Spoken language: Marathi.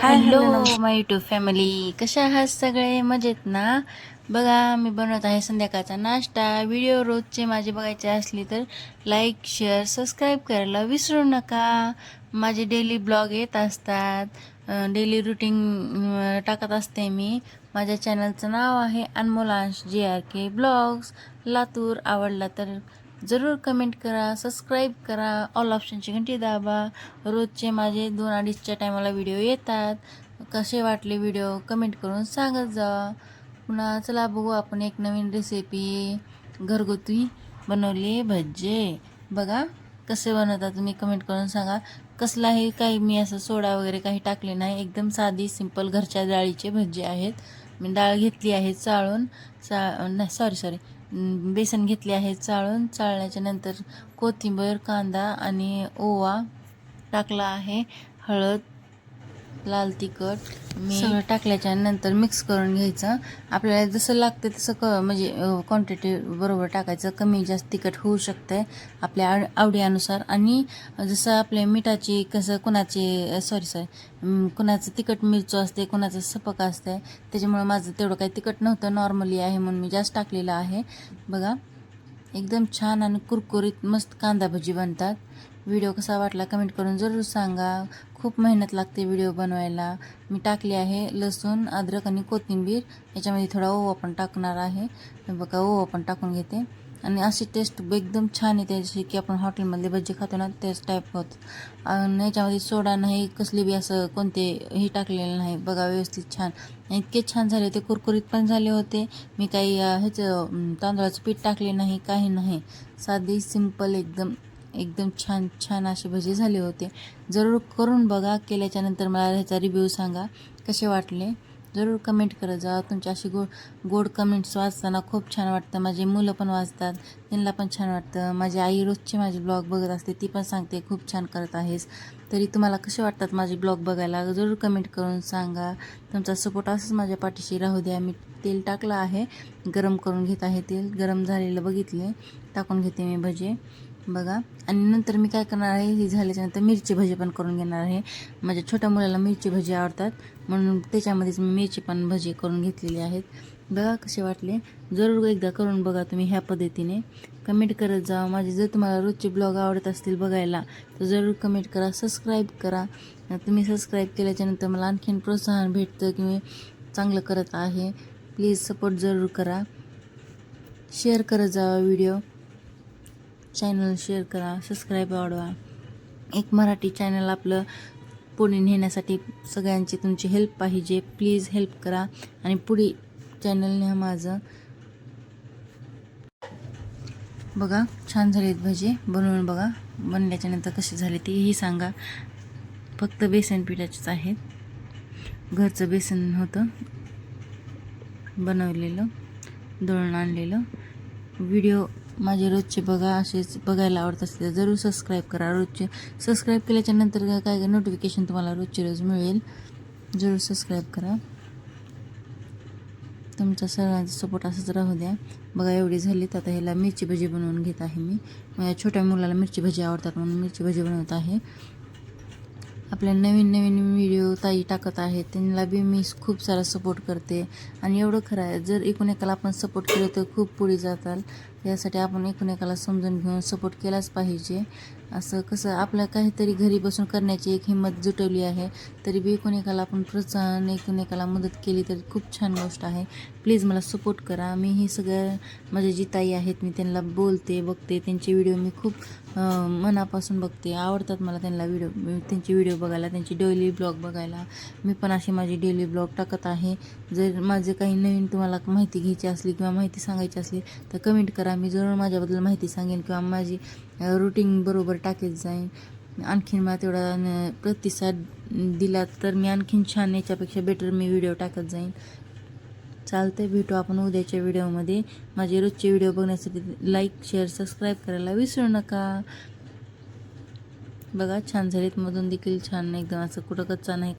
हॅलो माय युट्यूब फॅमिली कशा आहात सगळे? मजेत ना? बघा मी बनवत आहे संध्याकाळचा नाश्ता. व्हिडिओ रोजचे माझे बघायचे असले तर लाईक शेअर सबस्क्राईब करायला विसरू नका. माझे डेली ब्लॉग येत असतात. डेली रुटीन टाकत असते मी. माझ्या चॅनलचं नाव आहे अनमोलांश जे आर के ब्लॉग्स लातूर आवडला तर जरूर कमेंट करा सबस्क्राईब करा ऑल ऑप्शनची घंटी दाबा. रोजचे माझे दोन अडीचच्या टायमाला व्हिडिओ येतात. कसे वाटले व्हिडिओ कमेंट करून सांगत जा. पुन्हा चला बघू आपण एक नवीन रेसिपी घरगुती बनवली भज्जे बघा कसे बनवता तुम्ही कमेंट करून सांगा. कसलाही काही मी असं सोडा वगैरे काही टाकले नाही. एकदम साधी सिंपल घरच्या डाळीचे भज्जे आहेत. मी डाळ घेतली आहे चाळून. चा नाही सॉरी सॉरी बेसन घेतले आहे चाळून. चाळण्याच्या नंतर कोथिंबीर कांदा आणि ओवा टाकला आहे. हळद लाल तिखट सगळं टाकल्याच्या नंतर मिक्स करून घ्यायचं. आपल्याला जसं लागतं तसं क म्हणजे क्वांटिटी बरोबर टाकायचं. कमी जास्त तिखट होऊ शकतं आपल्या आव आवडीनुसार. आणि जसं आपल्या मिठाची कसं कुणाचे सॉरी सॉरी कुणाचं तिखट मिरचू असते कुणाचं सपक असते त्याच्यामुळे माझं तेवढं काही तिखट नव्हतं. नॉर्मली आहे म्हणून मी जास्त टाकलेलं आहे. बघा. एकदम छान आणि कुरकुरीत मस्त कांदा भजी बनतात. व्हिडिओ कसा वाटला कमेंट करून जरूर सांगा. खूप मेहनत लागते व्हिडिओ बनवायला. मी टाकली आहे लसूण अद्रक आणि कोथिंबीर. याच्यामध्ये थोडा ओवा पण टाकणार आहे. बघा ओवा पण टाकून घेते. आणि अशी टेस्ट एकदम छान येते जशी की आपण हॉटेलमधले भजी खातो ना तेच टाईप होत. आणि याच्यामध्ये सोडा नाही कसली बी असं कोणते हे टाकलेलं नाही. बघा व्यवस्थित छान. इतके छान झाले होते कुरकुरीत पण झाले होते. मी काही ह्याचं तांदळाचं पीठ टाकले नाही काही नाही. साधी सिंपल एकदम एकदम छान छान असे भजी झाले होते. जरूर करून बघा केल्याच्यानंतर मला ह्याचा रिव्ह्यू सांगा. कसे वाटले? जरूर कमेंट करत जा. तुमच्या अशी गोड गोड कमेंट्स वाचताना खूप छान वाटतं. माझे मुलं पण वाचतात. त्यांना पण छान वाटतं. माझी आई रोजचे माझे ब्लॉग बघत असते. ती पण सांगते खूप छान करत आहेस. तरी तुम्हाला कसे वाटतात माझे ब्लॉग बघायला? जरूर कमेंट करून सांगा. तुमचा सपोर्ट असंच माझ्या पाठीशी राहू द्या. मी तेल टाकलं आहे. गरम करून घेत आहे तेल. गरम झालेलं बघितले. टाकून घेते मी भजे. बघा. आणि नंतर मी काय करणार आहे? ही झाल्याच्यानंतर मिरची भजी पण करून घेणार आहे. माझ्या छोट्या मुलाला मिरची भजी आवडतात. म्हणून त्याच्यामध्येच मी मिरची पण भजी करून घेतलेली आहेत. बघा कसे वाटले. जरूर एकदा करून बघा तुम्ही ह्या पद्धतीने. कमेंट करत जा. माझे जर तुम्हाला रोजचे ब्लॉग आवडत असतील बघायला तर जरूर कमेंट करा सबस्क्राईब करा. तुम्ही सबस्क्राईब केल्याच्यानंतर मला आणखीन प्रोत्साहन भेटतं की मी चांगलं करत आहे. प्लीज सपोर्ट जरूर करा. शेअर करत जावा व्हिडिओ चॅनल शेअर करा सबस्क्राईब वाढवा. एक मराठी चॅनल आपलं पुढे नेण्यासाठी सगळ्यांची तुमची हेल्प पाहिजे. प्लीज हेल्प करा. आणि पुढे चॅनल न्या माझं. बघा छान झालेत भजी. बनवून बघा बनल्याच्यानंतर कशी कसे झाले तेही सांगा. फक्त बेसन पिठाचेच आहेत. घरचं बेसन होतं. बनवलेलं दळून आणलेलं. व्हिडिओ माझे रोजचे बघा असेच बघायला आवडत असतील जरूर सबस्क्राईब करा रोजचे. सबस्क्राईब केल्याच्यानंतर काय काय नोटिफिकेशन तुम्हाला रोजचे रोज मिळेल जरूर सबस्क्राईब करा. तुमचा सगळ्यांचा सपोर्ट असंच राहू द्या. बघा एवढी झाली तर आता ह्याला मिरची भजी बनवून घेत आहे मी. माझ्या छोट्या मुलाला मिरची भजी आवडतात म्हणून मिरची भजी बनवत आहे. आपल्या नवीन नवीन व्हिडिओ ताई टाकत आहेत. त्यांना बी मी खूप सारा सपोर्ट करते. आणि एवढं खरं आहे जर एकूण एकाला आपण सपोर्ट केलं तर खूप पुढे जाताल. यासाठी आपण एकूण एकाला समजून घेऊन सपोर्ट केलाच पाहिजे. असं कसं आपलं काहीतरी घरी बसून करण्याची एक हिंमत जुटवली आहे. तरी बी एकूण एकाला आपण प्रोत्साहन एकूण एकाला मदत केली तर खूप छान गोष्ट आहे. प्लीज मला सपोर्ट करा. मी ही सगळ्या माझ्या जी ताई आहेत मी त्यांना बोलते बघते. त्यांचे व्हिडिओ मी खूप मनापासून बघते. आवडतात मला त्यांना व्हिडिओ त्यांचे व्हिडिओ बघायला त्यांची डेली ब्लॉग बघायला. मी पण असे माझे डेली ब्लॉग टाकत आहे. जर माझे काही नवीन तुम्हाला माहिती घ्यायची असली किंवा माहिती सांगायची असली तर कमेंट करा. मी जरूर माझ्याबद्दल माहिती सांगेन किंवा माझी रुटीन बरोबर टाकीत जाईन. आणखीन मला तेवढा प्रतिसाद दिला तर मी आणखीन छान याच्यापेक्षा बेटर मी व्हिडिओ टाकत जाईन. चालतंय भेटू आपण उद्याच्या व्हिडिओमध्ये माझे रोजचे व्हिडिओ बघण्यासाठी लाईक शेअर सबस्क्राईब करायला विसरू नका. बघा छान झालीत मधून देखील छान एकदम असं कुठं कच्चा नाही